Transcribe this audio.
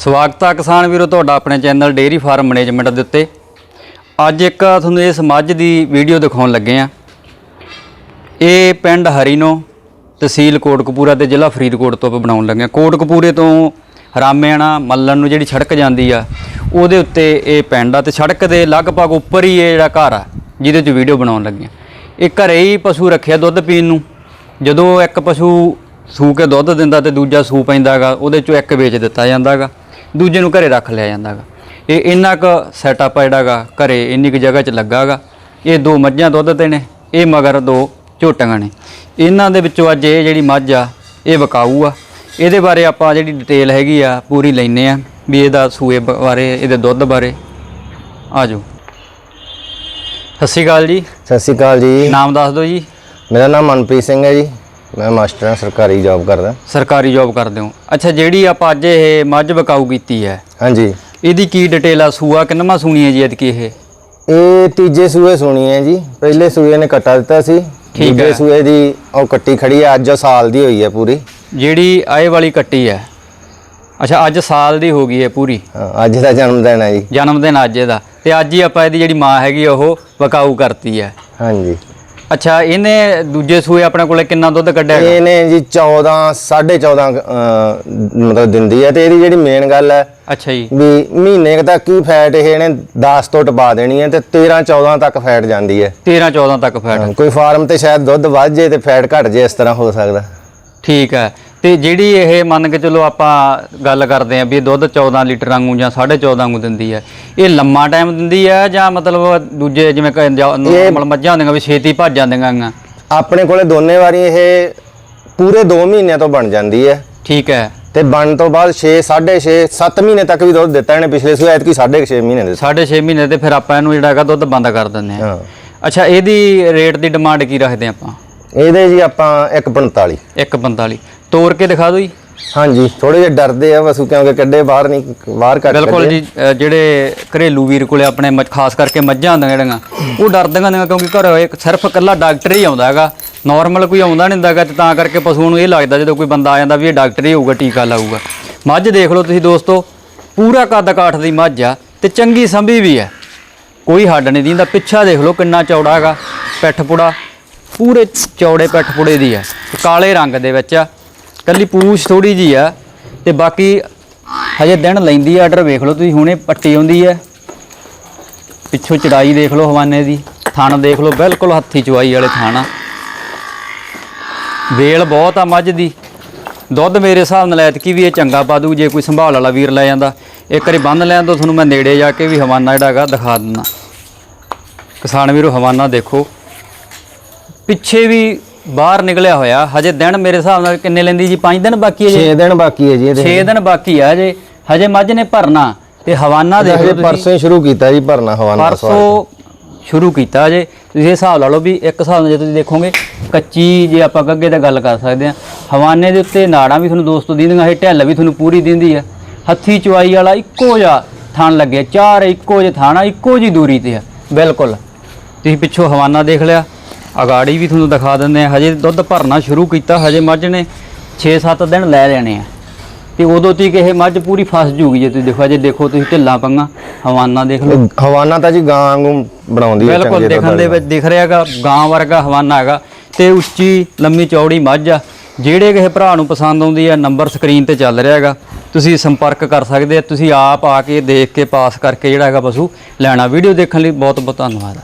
ਸਵਾਗਤ ਹੈ ਕਿਸਾਨ ਵੀਰੋ, ਤੁਹਾਡਾ ਆਪਣੇ ਚੈਨਲ ਡੇਅਰੀ ਫਾਰਮ ਮੈਨੇਜਮੈਂਟ ਦੇ ਉੱਤੇ। ਅੱਜ ਇੱਕ ਤੁਹਾਨੂੰ ਇਸ ਮੱਝ ਦੀ ਵੀਡੀਓ ਦਿਖਾਉਣ ਲੱਗੇ ਆ। ਇਹ ਪਿੰਡ ਹਰੀਨੋ ਤਹਿਸੀਲ ਕੋਟਕਪੂਰਾ ਤੇ ਜ਼ਿਲ੍ਹਾ ਫਰੀਦਕੋਟ ਤੋਂ ਆਪਾਂ ਬਣਾਉਣ ਲੱਗੇ ਆ। ਕੋਟਕਪੂਰੇ ਤੋਂ ਰਾਮੇਆਣਾ ਮੱਲਣ ਨੂੰ ਜਿਹੜੀ ਸੜਕ ਜਾਂਦੀ ਆ, ਉਹਦੇ ਉੱਤੇ ਇਹ ਪਿੰਡ ਆ ਤੇ ਸੜਕ ਦੇ ਲਗਭਗ ਉੱਪਰ ਹੀ ਇਹ ਜਿਹੜਾ ਘਰ ਆ, ਜਿਹਦੇ 'ਚ ਵੀਡੀਓ ਬਣਾਉਣ ਲੱਗੇ ਆ। ਇਹ ਘਰੇ ਹੀ ਪਸ਼ੂ ਰੱਖਿਆ ਦੁੱਧ ਪੀਣ ਨੂੰ। ਜਦੋਂ ਇੱਕ ਪਸ਼ੂ ਸੂ ਕੇ ਦੁੱਧ ਦਿੰਦਾ ਤੇ ਦੂਜਾ ਸੂ ਪੈਂਦਾਗਾ ਉਹਦੇ ਚੋਂ ਇੱਕ ਵੇਚ ਦਿੱਤਾ ਜਾਂਦਾਗਾ ਦੂਜੇ ਨੂੰ ਘਰੇ ਰੱਖ ਲਿਆ ਜਾਂਦਾਗਾ। ਇਹ ਇੰਨਾ ਕੁ ਸੈਟਅਪ ਆ ਜਿਹੜਾਗਾ ਘਰੇ ਇੰਨੀ ਕੁ ਜਗ੍ਹਾ 'ਚ ਲੱਗਾਗਾ ਇਹ ਦੋ ਮੱਝਾਂ ਦੁੱਧ ਤੇ ਨੇ ਇਹ ਮਗਰ ਦੋ ਝੋਟੀਆਂ ਨੇ। ਇਹਨਾਂ ਦੇ ਵਿੱਚੋਂ ਅੱਜ ਇਹ ਜਿਹੜੀ ਮੱਝ ਆ ਇਹ ਵਿਕਾਊ ਆ। ਇਹਦੇ ਬਾਰੇ ਆਪਾਂ ਜਿਹੜੀ ਡਿਟੇਲ ਹੈਗੀ ਆ ਪੂਰੀ ਲੈਨੇ ਆ ਵੀ ਇਹਦਾ ਸੂਏ ਬਾਰੇ ਇਹਦੇ ਦੁੱਧ ਬਾਰੇ। ਆ ਜਾਓ ਸਤਿ ਸ਼੍ਰੀ ਅਕਾਲ ਜੀ। ਸਤਿ ਸ਼੍ਰੀ ਅਕਾਲ ਜੀ। ਨਾਮ ਦੱਸ ਦਿਓ ਜੀ। ਮੇਰਾ ਨਾਮ ਮਨਪ੍ਰੀਤ ਸਿੰਘ ਹੈ ਜੀ। ਮੈਂ ਮਾਸਟਰ ਹਾਂ ਸਰਕਾਰੀ ਜੌਬ ਕਰਦਾ। ਸਰਕਾਰੀ ਜੌਬ ਕਰਦੇ ਹੋ। ਅੱਛਾ ਜਿਹੜੀ ਆਪਾਂ ਅੱਜ ਇਹ ਮੱਝ ਵਿਕਾਊ ਕੀਤੀ ਹੈ। ਹਾਂਜੀ। ਇਹਦੀ ਕੀ ਡਿਟੇਲ ਆ? ਸੂਆ ਕਿੰਨਵਾਂ ਸੂਣੀ ਹੈ ਜੀ ਐਤਕੀ ਇਹ? ਇਹ ਤੀਜੇ ਸੂਏ ਸੁਣੀ ਹੈ ਜੀ। ਪਹਿਲੇ ਸੂਏ ਨੇ ਕੱਟਾ ਦਿੱਤਾ ਸੀ। ਠੀਕ ਹੈ। ਦੂਜੇ ਸੂਏ ਦੀ ਉਹ ਕੱਟੀ ਖੜੀ ਹੈ। ਅੱਜ ਉਹ ਸਾਲ ਦੀ ਹੋਈ ਹੈ ਪੂਰੀ। ਜਿਹੜੀ ਆਏ ਵਾਲੀ ਕੱਟੀ ਹੈ। ਅੱਛਾ ਅੱਜ ਸਾਲ ਦੀ ਹੋ ਗਈ ਹੈ ਪੂਰੀ। ਹਾਂ, ਅੱਜ ਦਾ ਜਨਮ ਦਿਨ ਹੈ ਜੀ। ਜਨਮ ਦਿਨ ਅੱਜ ਇਹਦਾ ਤੇ ਅੱਜ ਹੀ ਆਪਾਂ ਇਹਦੀ ਜਿਹੜੀ ਮਾਂ ਹੈਗੀ ਆ ਉਹ ਵਿਕਾਊ ਕਰਤੀ ਹੈ। ਹਾਂਜੀ। ਅੱਛਾ ਇਹਨੇ ਦੂਜੇ ਸੂਏ ਆਪਣੇ ਕੋਲੇ ਕਿੰਨਾ ਦੁੱਧ ਕੱਢਿਆ ਹੈਗਾ? ਇਹਨੇ ਜੀ 14 14.5 ਮਤਲਬ ਦਿੰਦੀ ਹੈ ਤੇ ਇਹਦੀ ਜਿਹੜੀ ਮੇਨ ਗੱਲ ਹੈ ਅੱਛਾ ਜੀ। ਵੀ ਮਹੀਨੇ ਕੁ ਤੱਕ ਕੀ ਫੈਟ ਇਹ ਇਹਨੇ 10 ਤੋਂ ਟਪਾ ਦੇਣੀ ਹੈ ਤੇ 13 14 ਤੱਕ ਫੈਟ ਜਾਂਦੀ ਹੈ। 13 14 ਤੱਕ ਫੈਟ ਕੋਈ ਫਾਰਮ ਤੇ ਸ਼ਾਇਦ ਦੁੱਧ ਵੱਧ ਜੇ ਤੇ ਫੈਟ ਘਟ ਜੇ ਇਸ ਤਰ੍ਹਾਂ ਹੋ ਸਕਦਾ। ਠੀਕ ਹੈ। ਤੇ ਜਿਹੜੀ ਇਹ ਮੰਨ ਕੇ ਚਲੋ ਆਪਾਂ ਗੱਲ ਕਰਦੇ ਆਂ ਵੀ ਇਹ ਦੁੱਧ 14 ਲੀਟਰ ਵਾਂਗੂ ਜਾਂ 14.5 ਵਾਂਗੂ ਦਿੰਦੀ ਹੈ ਇਹ ਲੰਮਾ ਟਾਈਮ ਦਿੰਦੀ ਹੈ ਜਾਂ ਮਤਲਬ ਦੂਜੇ ਜਿਵੇਂ ਨਾਰਮਲ ਮੱਝਾਂ ਹੁੰਦੀਆਂ ਵੀ ਛੇਤੀ ਭੱਜ ਜਾਂਦੀਆਂ ਗਾ? ਆਪਣੇ ਕੋਲੇ ਦੋਨੇ ਵਾਰੀ ਇਹ ਪੂਰੇ 2 ਮਹੀਨਿਆਂ ਤੋਂ ਬਣ ਜਾਂਦੀ ਹੈ। ਠੀਕ ਹੈ। ਤੇ ਬਣ ਤੋਂ ਬਾਅਦ 6 6.5 7 ਮਹੀਨੇ ਤੱਕ ਵੀ ਦੁੱਧ ਦਿੱਤਾ ਇਹਨੇ ਪਿਛਲੇ ਸੂਏ ਐਤਕੀ 6.5 ਮਹੀਨੇ ਸਾਢੇ ਛੇ ਮਹੀਨੇ ਤੇ ਫਿਰ ਆਪਾਂ ਇਹਨੂੰ ਜਿਹੜਾ ਹੈਗਾ ਦੁੱਧ ਬੰਦ ਕਰ ਦਿੰਦੇ ਆ ਅੱਛਾ ਇਹਦੀ ਰੇਟ ਦੀ ਡਿਮਾਂਡ ਕੀ ਰੱਖਦੇ ਆਪਾਂ? ਇਹਦੇ ਜੀ ਆਪਾਂ 145 145 ਤੋੜ ਕੇ ਦਿਖਾ ਦਿਓ ਜੀ। ਹਾਂਜੀ ਥੋੜੇ ਜਿਹਾ ਡਰਦੇ ਆ ਵਸੂ ਕਿਉਂਕਿ ਕੱਢੇ ਬਾਹਰ ਨਹੀਂ ਬਾਹਰ ਕੱਢ ਬਿਲਕੁਲ ਜੀ ਜਿਹੜੇ ਘਰੇਲੂ ਵੀਰ ਕੋਲੇ ਆਪਣੇ ਮੱਝ- ਖਾਸ ਕਰਕੇ ਮੱਝਾਂ ਹੁੰਦੀਆਂ ਜਿਹੜੀਆਂ ਉਹ ਡਰਦੀਆਂ ਨੇ ਕਿਉਂਕਿ ਘਰ ਇੱਕ ਸਿਰਫ ਇਕੱਲਾ ਡਾਕਟਰ ਹੀ ਆਉਂਦਾ ਹੈਗਾ। ਨਾਰਮਲ ਕੋਈ ਆਉਂਦਾ ਨਹੀਂ ਹੁੰਦਾਗਾ ਤੇ ਤਾਂ ਕਰਕੇ ਪਸ਼ੂ ਨੂੰ ਇਹ ਲੱਗਦਾ ਜਦੋਂ ਕੋਈ ਬੰਦਾ ਆ ਜਾਂਦਾ ਵੀ ਇਹ ਡਾਕਟਰ ਹੀ ਹੋਊਗਾ ਟੀਕਾ ਲਾਊਗਾ। ਮੱਝ ਦੇਖ ਲਓ ਤੁਸੀਂ ਦੋਸਤੋ ਪੂਰਾ ਕੱਦ ਕਾਠ ਦੀ ਮੱਝ ਆ ਤੇ ਚੰਗੀ ਸੰਭੀ ਵੀ ਹੈ। ਕੋਈ ਹੱਡ ਨਹੀਂ ਦੀਂਦਾ ਪਿੱਛਾ ਦੇਖ ਲਓ ਕਿੰਨਾ ਚੌੜਾ ਹੈਗਾ ਪਿੱਠ ਪੁੜਾ ਪੂਰੇ ਚੌੜੇ ਪਿੱਠ ਪੁੜੇ ਦੀ ਆ ਕਾਲੇ ਰੰਗ ਦੇ ਵਿੱਚ ਆ। ਕੱਲੀ ਪੂਛ ਥੋੜੀ ਜੀ ਆ, ਤੇ ਬਾਕੀ ਹਜੇ ਦਿਨ ਲੈਂਦੀ ਆ ਆਰਡਰ ਵੇਖ ਲਓ ਤੁਸੀਂ, ਹੁਣੇ ਪੱਟੀ ਆਉਂਦੀ ਹੈ ਪਿੱਛੋਂ ਚੜਾਈ ਦੇਖ ਲਓ ਹਵਾਨੇ ਦੀ, ਥਣ ਦੇਖ ਲਓ, ਬਿਲਕੁਲ ਹੱਥੀ ਚੁਆਈ ਵਾਲੇ ਥਣ ਆ। ਵੇਲ ਬਹੁਤ ਆ ਮੱਝ ਦੀ। ਦੁੱਧ ਮੇਰੇ ਹਿਸਾਬ ਨਾਲ ਐਤਕੀ ਵੀ ਇਹ ਚੰਗਾ ਪਾ ਦੂ ਜੇ ਕੋਈ ਸੰਭਾਲ ਵਾਲਾ ਵੀਰ ਲੈ ਜਾਂਦਾ। ਇੱਕ ਵਾਰੀ ਬੰਨ ਲੈਣ ਤੋਂ ਤੁਹਾਨੂੰ ਮੈਂ ਨੇੜੇ ਜਾ ਕੇ ਵੀ ਹਵਾਨਾ ਜਿਹੜਾ ਹੈਗਾ ਦਿਖਾ ਦਿੰਦਾ। ਕਿਸਾਨ ਵੀਰੋ, ਹਵਾਨਾ ਦੇਖੋ। ਪਿੱਛੇ ਵੀ ਬਾਹਰ ਨਿਕਲਿਆ ਹੋਇਆ। ਹਜੇ ਦਿਨ ਮੇਰੇ ਹਿਸਾਬ ਨਾਲ ਕਿੰਨੇ ਲੈਂਦੀ ਜੀ? 5 ਦਿਨ ਬਾਕੀ ਹੈ ਜੀ? 6 ਦਿਨ ਬਾਕੀ ਹੈ ਜੀ ਇਹਦੇ। 6 ਦਿਨ ਬਾਕੀ ਆ ਹਜੇ ਹਜੇ ਮੱਝ ਨੇ ਭਰਨਾ ਤੇ ਹਵਾਨਾ ਦੇਖ ਲਓ ਤੁਸੀਂ। ਪਰਸੋਂ ਹੀ ਸ਼ੁਰੂ ਕੀਤਾ ਜੀ ਭਰਨਾ ਹਵਾਨਾ ਪਰਸੋਂ ਸ਼ੁਰੂ ਕੀਤਾ ਜੇ। ਤੁਸੀਂ ਇਹ ਹਿਸਾਬ ਲਾ ਲਓ ਵੀ ਇੱਕ ਹਿਸਾਬ ਨਾਲ ਜੇ ਤੁਸੀਂ ਦੇਖੋਗੇ ਕੱਚੀ ਜੇ ਆਪਾਂ ਗੱਗੇ ਤੇ ਗੱਲ ਕਰ ਸਕਦੇ ਆ ਹਵਾਨੇ ਦੇ ਉੱਤੇ ਨਾੜਾਂ ਵੀ ਤੁਹਾਨੂੰ ਦੋਸਤੋ ਦਿੰਦੀਆਂ ਇਹ ਢਿੱਲ ਵੀ ਤੁਹਾਨੂੰ ਪੂਰੀ ਦਿੰਦੀ ਆ। ਹੱਥੀ ਚੁਆਈ ਵਾਲਾ ਇੱਕੋ ਜਿਹਾ ਥਣ ਲੱਗਿਆ ਚਾਰ ਇੱਕੋ ਜਿਹੇ ਥਾਣਾ ਇੱਕੋ ਜੀ ਦੂਰੀ ਤੇ ਆ। ਬਿਲਕੁਲ। ਤੁਸੀਂ ਪਿੱਛੋਂ ਹਵਾਨਾ ਦੇਖ ਲਿਆ। ਅਗਾੜੀ ਵੀ ਤੁਹਾਨੂੰ ਦਿਖਾ ਦਿੰਦੇ ਆ ਹਜੇ ਦੁੱਧ ਭਰਨਾ ਸ਼ੁਰੂ ਕੀਤਾ ਹਜੇ ਮੱਝ ਨੇ 6-7 ਦਿਨ ਲੈ ਲੈਣੇ ਆ। ਤੇ ਉਦੋਂ ਤੀਕ ਇਹ ਮੱਝ ਪੂਰੀ ਫਸ ਜੂਗੀ ਜੇ ਤੁਸੀਂ ਦੇਖੋ ਜੇ ਦੇਖੋ ਤੁਸੀਂ ਢਿੱਲਾਂ ਪੰਗਾ ਹਵਾਨਾ ਦੇਖ ਲਓ। ਹਵਾਨਾ ਤਾਂ ਜੀ ਗਾਂ ਵਾਂਗੂ ਬਣਾਉਂਦੀ ਹੈ ਬਿਲਕੁਲ ਦੇਖਣ ਦੇ ਵਿੱਚ ਦਿਖ ਰਿਹਾਗਾ ਗਾਂ ਵਰਗਾ ਹਵਾਨਾ ਹੈਗਾ। ਤੇ ਉੱਚੀ ਲੰਮੀ ਚੌੜੀ ਮੱਝ ਆ। ਜਿਹੜੇ ਕਿਸੇ ਭਰਾ ਨੂੰ ਪਸੰਦ ਆਉਂਦੀ ਆ ਨੰਬਰ ਸਕਰੀਨ ਤੇ ਚੱਲ ਰਿਹਾ ਹੈਗਾ। ਤੁਸੀਂ ਸੰਪਰਕ ਕਰ ਸਕਦੇ ਆ। ਤੁਸੀਂ ਆਪ ਆ ਕੇ ਦੇਖ ਕੇ ਪਾਸ ਕਰਕੇ ਜਿਹੜਾ ਹੈਗਾ ਪਸ਼ੂ ਲੈਣਾ। ਵੀਡੀਓ ਦੇਖਣ ਲਈ ਬਹੁਤ ਬਹੁਤ ਧੰਨਵਾਦ।